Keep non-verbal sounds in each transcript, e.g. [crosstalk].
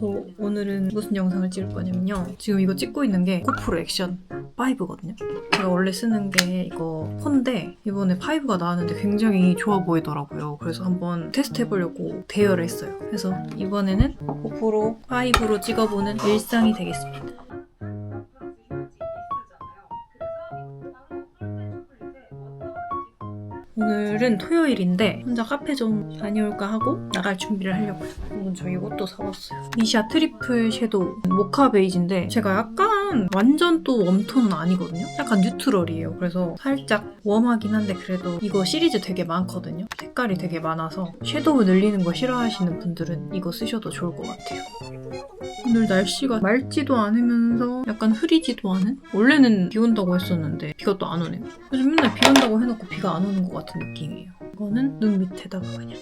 저 오늘은 무슨 영상을 찍을 거냐면요. 지금 이거 찍고 있는 게 고프로 액션 5거든요. 제가 원래 쓰는 게 이거 4인데 이번에 5가 나왔는데 굉장히 좋아 보이더라고요. 그래서 한번 테스트 해보려고 대여를 했어요. 그래서 이번에는 고프로 5로 찍어보는 일상이 되겠습니다. 오늘은 토요일인데 혼자 카페 좀 다녀올까 하고 나갈 준비를 하려고요. 오늘 저 이것도 사봤어요. 미샤 트리플 섀도우 모카 베이지인데 제가 약간 완전 또 웜톤은 아니거든요. 약간 뉴트럴이에요. 그래서 살짝 웜하긴 한데 그래도 이거 시리즈 되게 많거든요. 색깔이 되게 많아서 섀도우 늘리는 거 싫어하시는 분들은 이거 쓰셔도 좋을 것 같아요. 오늘 날씨가 맑지도 않으면서 약간 흐리지도 않은? 원래는 비 온다고 했었는데 비가 또 안 오네요. 요즘 맨날 비 온다고 해놓고 비가 안 오는 것 같은 느낌이에요. 이거는 눈 밑에다가 그냥.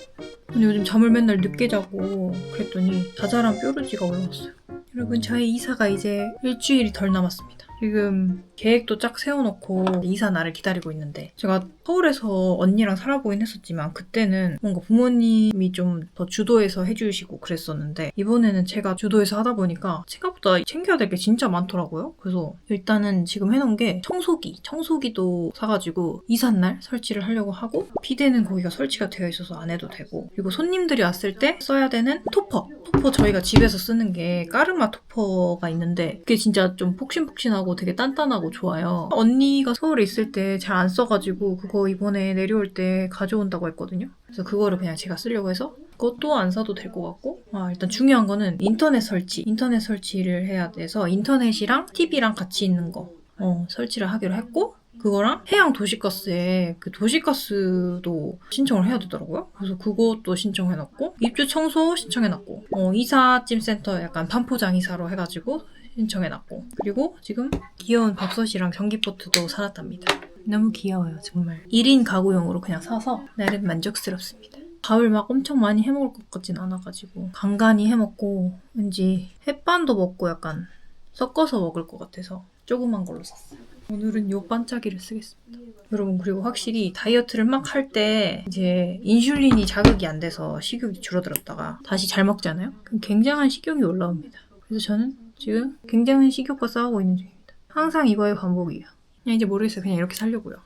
근데 요즘 잠을 맨날 늦게 자고 그랬더니 자잘한 뾰루지가 올라왔어요. 여러분 저의 이사가 이제 일주일이 덜 남았습니다. 지금 계획도 쫙 세워놓고 이사 날을 기다리고 있는데 제가 서울에서 언니랑 살아보긴 했었지만 그때는 뭔가 부모님이 좀 더 주도해서 해주시고 그랬었는데 이번에는 제가 주도해서 하다 보니까 생각보다 챙겨야 될 게 진짜 많더라고요. 그래서 일단은 지금 해놓은 게 청소기, 청소기도 사가지고 이삿날 설치를 하려고 하고 비데는 거기가 설치가 되어 있어서 안 해도 되고 그리고 손님들이 왔을 때 써야 되는 토퍼 토퍼 저희가 집에서 쓰는 게 까르마 토퍼가 있는데 그게 진짜 좀 폭신폭신하고 되게 단단하고 좋아요. 언니가 서울에 있을 때 잘 안 써가지고 그거 이번에 내려올 때 가져온다고 했거든요. 그래서 그거를 그냥 제가 쓰려고 해서 그것도 안 사도 될 것 같고 아 일단 중요한 거는 인터넷 설치 인터넷 설치를 해야 돼서 인터넷이랑 TV랑 같이 있는 거 어, 설치를 하기로 했고 그거랑 해양 도시가스에 그 도시가스도 신청을 해야 되더라고요. 그래서 그것도 신청해놨고 입주 청소 신청해놨고 어, 이사짐 센터 약간 반포장 이사로 해가지고 신청해놨고 그리고 지금 귀여운 밥솥이랑 전기포트도 사놨답니다. 너무 귀여워요 정말 1인 가구용으로 그냥 사서 나름 만족스럽습니다. 밥을 막 엄청 많이 해먹을 것 같진 않아가지고 간간히 해먹고 왠지 햇반도 먹고 약간 섞어서 먹을 것 같아서 조그만 걸로 샀어요. 오늘은 요 반짝이를 쓰겠습니다. 여러분 그리고 확실히 다이어트를 막 할 때 이제 인슐린이 자극이 안 돼서 식욕이 줄어들었다가 다시 잘 먹잖아요. 그럼 굉장한 식욕이 올라옵니다. 그래서 저는 지금 굉장한 식욕과 싸우고 있는 중입니다. 항상 이거의 반복이에요. 그냥 이제 모르겠어요. 그냥 이렇게 살려고요.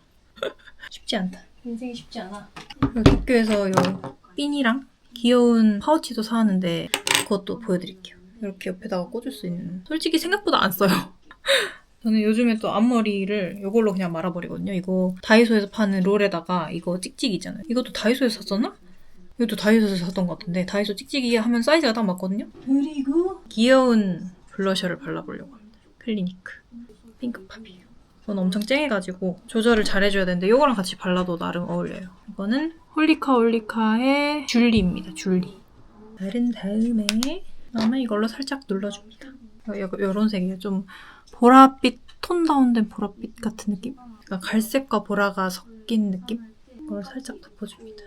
[laughs] 쉽지 않다. 인생이 쉽지 않아. 도쿄에서 요 핀이랑 귀여운 파우치도 사왔는데 그것도 보여드릴게요. 이렇게 옆에다가 꽂을 수 있는. 솔직히 생각보다 안 써요. [laughs] 저는 요즘에 또 앞머리를 이걸로 그냥 말아버리거든요. 이거 다이소에서 파는 롤에다가 이거 찍찍이 있잖아요. 이것도 다이소에서 샀었나? 이것도 다이소에서 샀던 것 같은데 다이소 찍찍이 하면 사이즈가 딱 맞거든요. 그리고 귀여운 블러셔를 발라보려고 합니다. 클리니크 핑크팝이에요. 이건 엄청 쨍해가지고 조절을 잘 해줘야 되는데 이거랑 같이 발라도 나름 어울려요. 이거는 홀리카 홀리카의 줄리입니다. 줄리. 바른 다음에 다음에 이걸로 살짝 눌러줍니다. 이런 색이에요. 좀 보랏빛 톤 다운된 보랏빛 같은 느낌? 그러니까 갈색과 보라가 섞인 느낌? 이걸 살짝 덮어줍니다.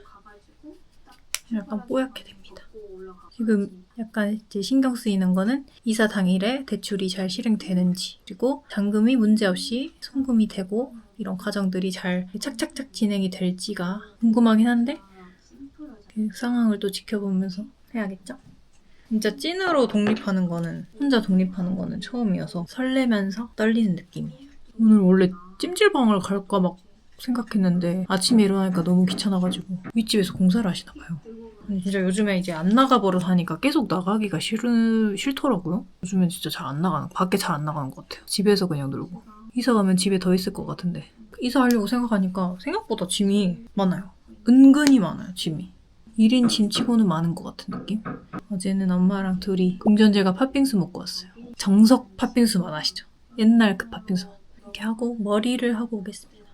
약간 뽀얗게 됩니다. 지금 약간 이제 신경 쓰이는 거는 이사 당일에 대출이 잘 실행되는지 그리고 잔금이 문제없이 송금이 되고 이런 과정들이 잘 착착착 진행이 될지가 궁금하긴 한데 그 상황을 또 지켜보면서 해야겠죠? 진짜 찐으로 독립하는 거는 혼자 독립하는 거는 처음이어서 설레면서 떨리는 느낌이에요. 오늘 원래 찜질방을 갈까 막 생각했는데 아침에 일어나니까 너무 귀찮아가지고 윗집에서 공사를 하시나 봐요. 진짜 요즘에 이제 안 나가버려 하니까 계속 나가기가 싫은, 싫더라고요. 요즘엔 진짜 잘 안 나가는, 밖에 잘 안 나가는 것 같아요. 집에서 그냥 놀고. 이사 가면 집에 더 있을 것 같은데. 이사하려고 생각하니까 생각보다 짐이 많아요. 은근히 많아요, 짐이. 1인 짐 치고는 많은 것 같은 느낌? 어제는 엄마랑 둘이 금전제가 팥빙수 먹고 왔어요. 정석 팥빙수 맛 아시죠? 옛날 그 팥빙수 맛. 이렇게 하고 머리를 하고 오겠습니다.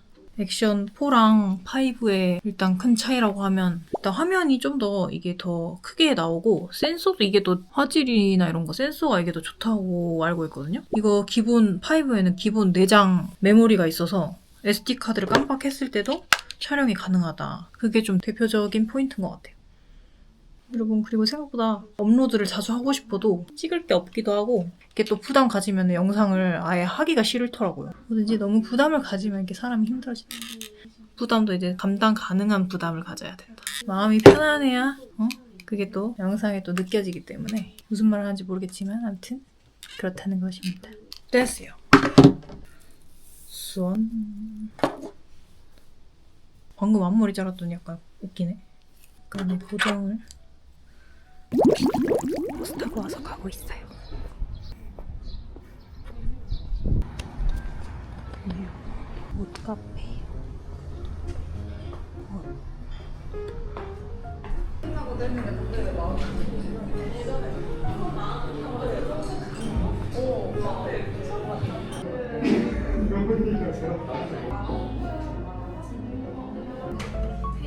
액션 4랑 5의 일단 큰 차이라고 하면 일단 화면이 좀 더 이게 더 크게 나오고 센서도 이게 더 화질이나 이런 거 센서가 이게 더 좋다고 알고 있거든요. 이거 기본 5에는 기본 내장 메모리가 있어서 SD 카드를 깜빡했을 때도 촬영이 가능하다. 그게 좀 대표적인 포인트인 것 같아요. 여러분 그리고 생각보다 업로드를 자주 하고 싶어도 찍을 게 없기도 하고 이게 또 부담 가지면 영상을 아예 하기가 싫더라고요. 뭐든지 너무 부담을 가지면 이렇게 사람이 힘들어지는 부담도 이제 감당 가능한 부담을 가져야 된다. 마음이 편안해야 어? 그게 또 영상에 또 느껴지기 때문에 무슨 말을 하는지 모르겠지만 아무튼 그렇다는 것입니다. 됐어요. 수원. 방금 앞머리 자랐더니 약간 웃기네. 그러면 고정을 버스 타고 와서 가고 있어요. 옷 카페.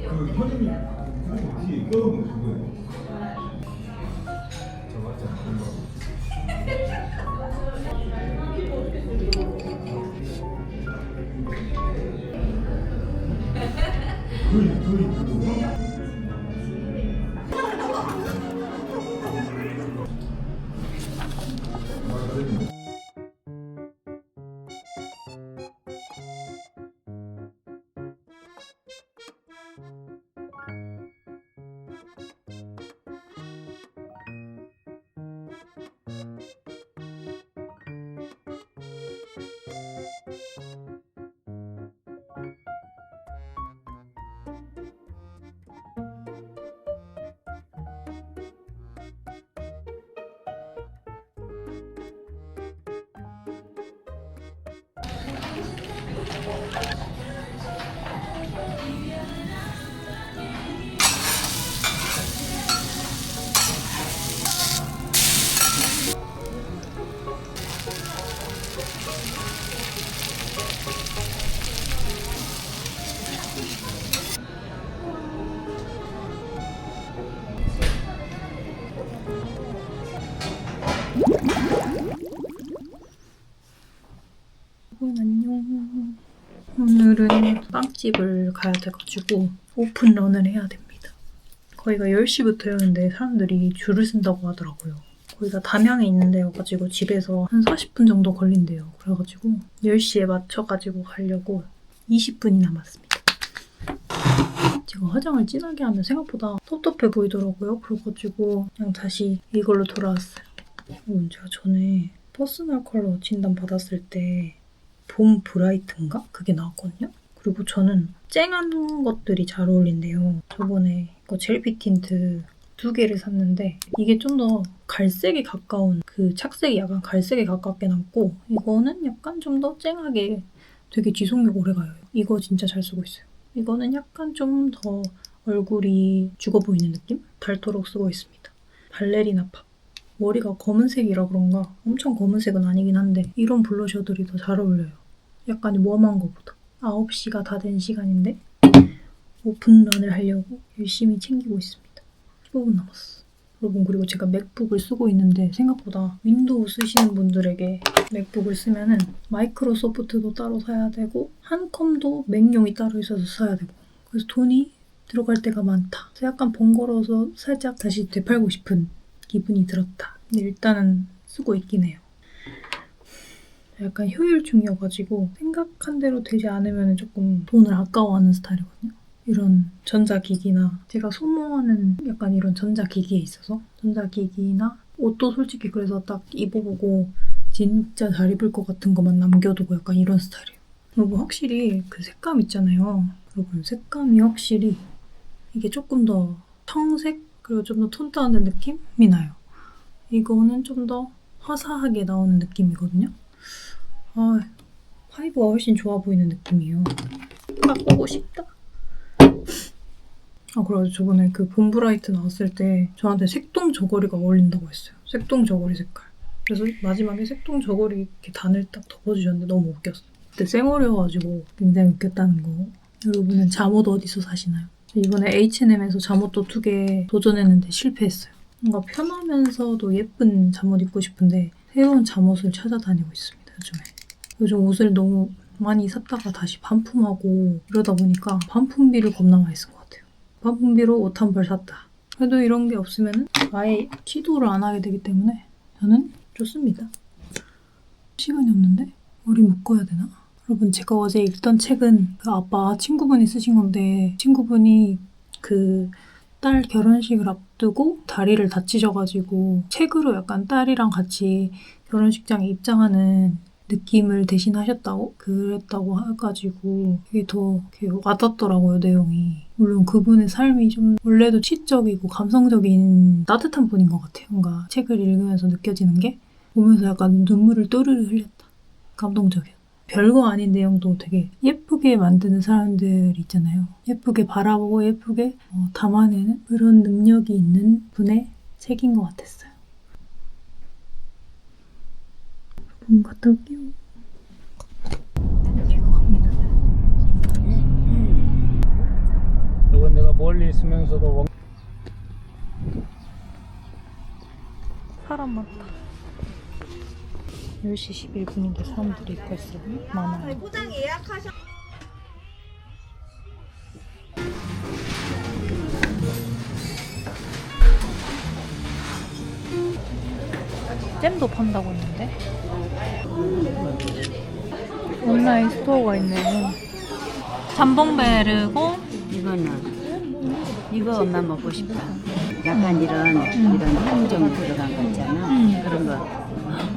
그 현임이 혹시 껴놓은 그거예요? 저 맞지 여러분 안녕. 오늘은 빵집을 가야 돼가지고 오픈런을 해야 됩니다. 거기가 10시부터였는데 사람들이 줄을 쓴다고 하더라고요. 거기가 담양에 있는 데여가지고 집에서 한 40분 정도 걸린대요. 그래가지고 10시에 맞춰가지고 가려고 20분이 남았습니다. 제가 화장을 진하게 하면 생각보다 텁텁해 보이더라고요. 그래가지고 그냥 다시 이걸로 돌아왔어요. 어, 제가 전에 퍼스널 컬러 진단 받았을 때 봄 브라이트인가? 그게 나왔거든요. 그리고 저는 쨍한 것들이 잘 어울린대요. 저번에 이거 젤피 틴트 두 개를 샀는데 이게 좀 더 갈색에 가까운 그 착색이 약간 갈색에 가깝게 남고 이거는 약간 좀 더 쨍하게 되게 지속력 오래가요. 이거 진짜 잘 쓰고 있어요. 이거는 약간 좀 더 얼굴이 죽어 보이는 느낌? 닳도록 쓰고 있습니다. 발레리나 팝. 머리가 검은색이라 그런가 엄청 검은색은 아니긴 한데 이런 블러셔들이 더 잘 어울려요. 약간 웜한 거보다. 9시가 다 된 시간인데 오픈런을 하려고 열심히 챙기고 있습니다. 15분 남았어. 여러분 그리고 제가 맥북을 쓰고 있는데 생각보다 윈도우 쓰시는 분들에게 맥북을 쓰면은 마이크로소프트도 따로 사야 되고 한컴도 맥용이 따로 있어서 사야 되고 그래서 돈이 들어갈 때가 많다. 그래서 약간 번거로워서 살짝 다시 되팔고 싶은 기분이 들었다. 근데 일단은 쓰고 있긴 해요. 약간 효율중이어가지고 생각한 대로 되지 않으면 조금 돈을 아까워하는 스타일이거든요. 이런 전자기기나 제가 소모하는 약간 이런 전자기기에 있어서 전자기기나 옷도 솔직히 그래서 딱 입어보고 진짜 잘 입을 것 같은 것만 남겨두고 약간 이런 스타일이에요. 여러분 확실히 그 색감 있잖아요. 여러분 색감이 확실히 이게 조금 더 청색 그리고 좀 더 톤 다운된 느낌이 나요. 이거는 좀 더 화사하게 나오는 느낌이거든요. 아, 파이브가 훨씬 좋아 보이는 느낌이에요. 바꾸고 싶다. 아, 그래가지고 저번에 그 봄브라이트 나왔을 때 저한테 색동 저고리가 어울린다고 했어요. 색동 저고리 색깔. 그래서 마지막에 색동 저고리 이렇게 단을 딱 덮어주셨는데 너무 웃겼어요. 그때 쌩얼이어가지고 굉장히 웃겼다는 거. 여러분은 잠옷 어디서 사시나요? 이번에 H&M에서 잠옷도 두 개 도전했는데 실패했어요. 뭔가 편하면서도 예쁜 잠옷 입고 싶은데 새로운 잠옷을 찾아다니고 있습니다, 요즘에. 요즘 옷을 너무 많이 샀다가 다시 반품하고 이러다 보니까 반품비를 겁나 많이 쓴 것 같아요. 반품비로 옷 한 벌 샀다. 그래도 이런 게 없으면 아예 시도를 안 하게 되기 때문에 저는 좋습니다. 시간이 없는데? 머리 묶어야 되나? 여러분 제가 어제 읽던 책은 그 아빠 친구분이 쓰신 건데 친구분이 그 딸 결혼식을 앞두고 다리를 다치셔가지고 책으로 약간 딸이랑 같이 결혼식장에 입장하는 느낌을 대신하셨다고? 그랬다고 해가지고 그게 더 와닿더라고요 내용이. 물론 그분의 삶이 좀 원래도 치적이고 감성적인 따뜻한 분인 것 같아요. 뭔가 책을 읽으면서 느껴지는 게 보면서 약간 눈물을 또르르 흘렸다. 감동적이야 별거 아닌 내용도 되게 예쁘게 만드는 사람들 있잖아요 예쁘게 바라보고 예쁘게 어, 담아내는 그런 능력이 있는 분의 책인 것 같았어요 문 갔다 올게요. 이거 갑니다. 이건 내가 멀리 있으면서도 원... 사람 많다. 10시 11분인데 사람들이 벌써 많아요. 잼도 판다고 했는데 온라인 스토어가 있네요. 잠봉 베르고 이거는 이거 엄마 먹고 싶다. 약간 이런 이런 향좀 들어간 거 있잖아. 음. 그런 거.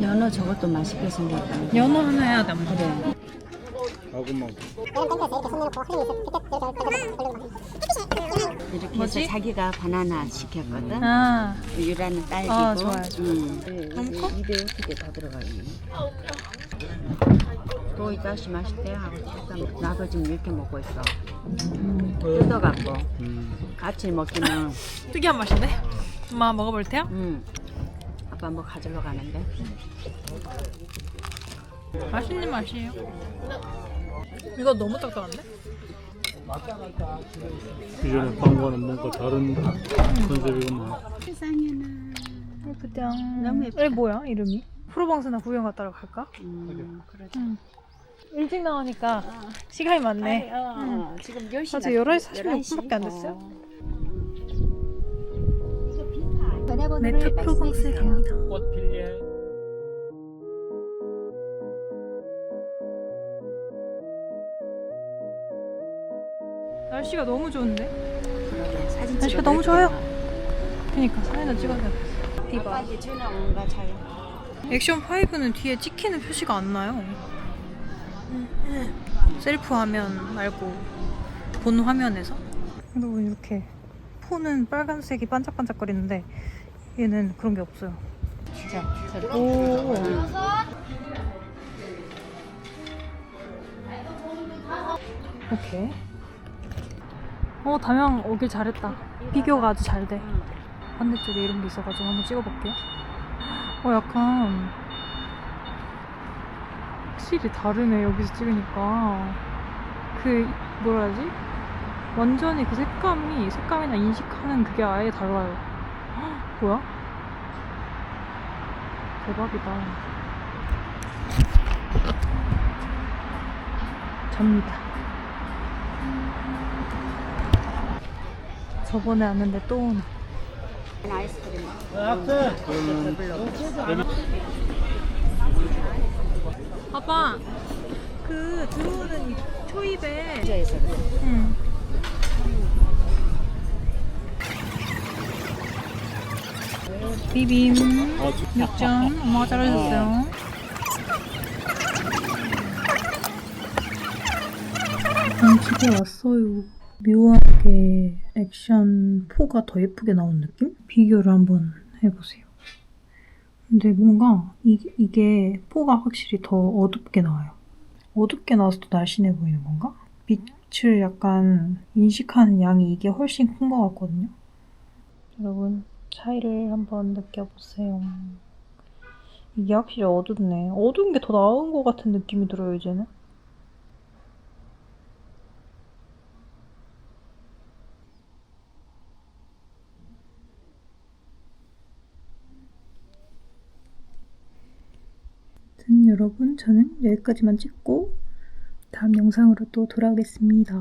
연어 저것도 맛있게 생겼다. 연어 하나 해야 돼. 그래. 아구만 이렇게 뭐지? 해서 자기가 바나나 시켰거든. 아, 유라는 딸기고. 아, 좋아요, 음. 한 컵? 입에 어떻게 다 들어가 있네. 또 이따시 맛있대 하고 싶다. 나도 지금 이렇게 먹고 있어. 뜯어갖고 음. 같이 먹기는. 특이한 맛인데? 엄마 먹어볼 테요? 음. 아빠 뭐 가지러 가는데. 맛있는 맛이에요. 이거 너무 딱딱한데? 이전에 판 거는 뭔가 다른 컨셉이구만 예쁘다. 너무 예쁘다. 이게 뭐야 이름이? 프로방스나 구경 갔다가 갈까? 음, 그렇지. 응. 일찍 나오니까 시간이 많네. 어, 어, 지금 10시. 아직 11시 46분밖에 안 됐어요. 메타 프로방스에 갑니다. 꽃 필리에 날씨가 너무 좋은데? 사진 날씨가 너무 좋아요. 그니까 사진도 찍어야 돼. 디바. 아빠한테 전화. 액션 5는 뒤에 찍히는 표시가 안 나요. 셀프 화면 말고 본 화면에서. 여러분 이렇게 폰은 빨간색이 반짝반짝거리는데 얘는 그런 게 없어요. 진짜. 오. 오케이. 어 담양 오길 잘했다. 비교가 아주 잘 돼. 반대쪽에 이런 게 있어가지고 한번 찍어볼게요. 어 약간 확실히 다르네 여기서 찍으니까 그 뭐라 해야지 완전히 그 색감이 색감이나 인식하는 그게 아예 달라요. 헉, [gasps] 뭐야? 대박이다. 접니다. 저번에 왔는데 또 오네. 아이스크림. 아빠, 그 들어오는 이 초입에. 응. 비빔 어, 육전 엄마가 잘라줬어요. 난 집에 왔어요. 묘하게 액션 4가 더 예쁘게 나온 느낌? 비교를 한번 해보세요. 근데 뭔가 이게, 이게 4가 확실히 더 어둡게 나와요. 어둡게 나와서 더 날씬해 보이는 건가? 빛을 약간 인식하는 양이 이게 훨씬 큰 것 같거든요. 여러분 차이를 한번 느껴보세요. 이게 확실히 어둡네. 어두운 게 더 나은 것 같은 느낌이 들어요 이제는. 아무튼 여러분 저는 여기까지만 찍고 다음 영상으로 또 돌아오겠습니다.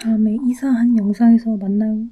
다음에 이사한 영상에서 만나요.